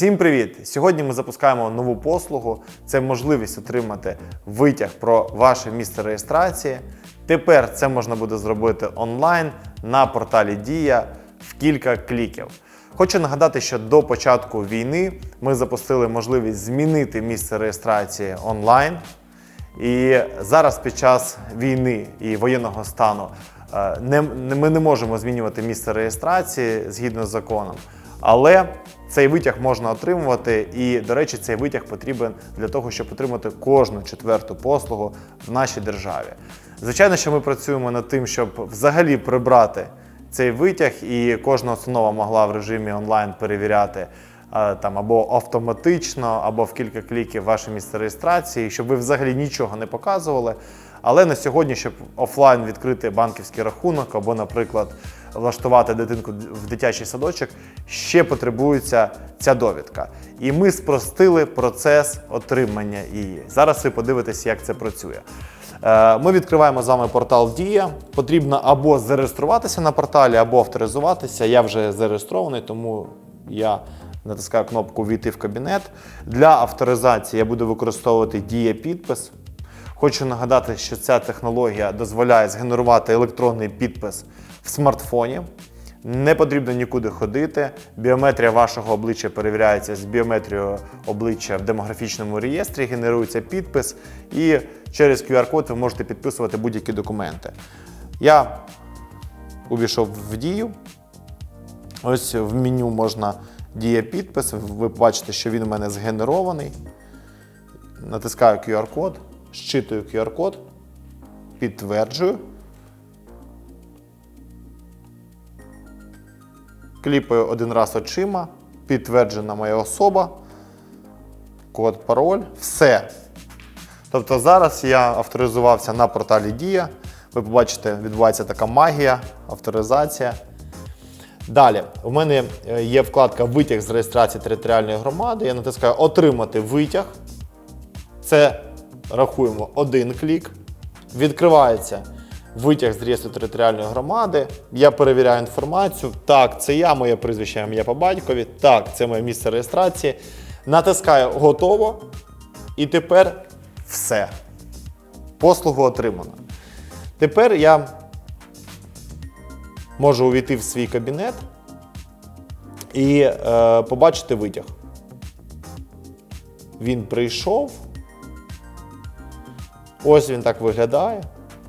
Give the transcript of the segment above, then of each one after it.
Всім привіт! Сьогодні ми запускаємо нову послугу. Це можливість отримати витяг про ваше місце реєстрації. Тепер це можна буде зробити онлайн на порталі Дія в кілька кліків. Хочу нагадати, що до початку війни ми запустили можливість змінити місце реєстрації онлайн. І зараз під час війни і воєнного стану е, не, ми не можемо змінювати місце реєстрації згідно з законом. Але цей витяг можна отримувати, і, до речі, цей витяг потрібен для того, щоб отримати кожну четверту послугу в нашій державі. Звичайно, що ми працюємо над тим, щоб взагалі прибрати цей витяг, і кожна установа могла в режимі онлайн перевіряти е, там або автоматично, або в кілька кліків ваше місце реєстрації, щоб ви взагалі нічого не показували. Але на сьогодні, щоб офлайн відкрити банківський рахунок, або, наприклад, влаштувати дитинку в дитячий садочок, ще потребується ця довідка. І ми спростили процес отримання її. Зараз ви подивитесь, як це працює. Е, Ми відкриваємо з вами портал Дія. Потрібно або зареєструватися на порталі, або авторизуватися. Я вже зареєстрований, тому я натискаю кнопку Війти в кабінет. Для авторизації я буду використовувати Дія підпис. Хочу нагадати, що ця технологія дозволяє згенерувати електронний підпис в смартфоні. Не потрібно нікуди ходити. Біометрія вашого обличчя перевіряється з біометрією обличчя в демографічному реєстрі, генерується підпис, і через QR-код ви можете підписувати будь-які документи. Я увійшов в дію. Ось в меню можна дія підпис. Ви бачите, що він у мене згенерований. Натискаю QR-код, щитую QR-код, підтверджую. Кліпаю один раз очима, підтверджена моя особа, код, пароль, все. Тобто зараз я авторизувався на порталі Дія. Ви побачите, відбувається така магія, авторизація. Далі, у мене е, є вкладка Витяг з реєстрації територіальної громади. Я натискаю Отримати витяг. Це рахуємо один клік. Відкривається витяг з реєстру територіальної громади. Я перевіряю інформацію. Так, це я, моє прізвище, ім'я по батькові. Так, це моє місце реєстрації. Натискаю Готово. І тепер все. Послугу отримано. Тепер я можу увійти в свій кабінет і е, побачити витяг. Він прийшов. Ось він так виглядає.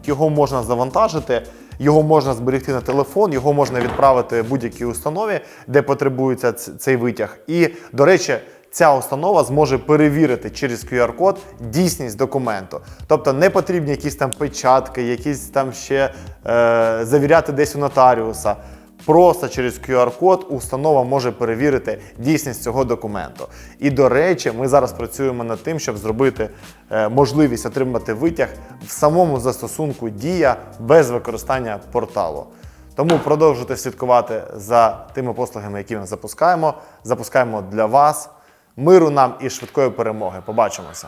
Його можна завантажити, його можна зберегти на телефон, його можна відправити будь-якій установі, де потребується цей витяг. І, до речі, ця установа зможе перевірити через QR-код дійсність документу. Тобто не потрібні якісь там печатки, якісь там ще е, завіряти десь у нотаріуса. Просто через QR-код установа може перевірити дійсність цього документу. І до речі, ми зараз працюємо над тим, щоб зробити е, можливість отримати витяг в самому застосунку Дія без використання порталу. Тому продовжуйте слідкувати за тими послугами, які ми запускаємо. Запускаємо для вас. Миру нам і швидкої перемоги. Побачимося!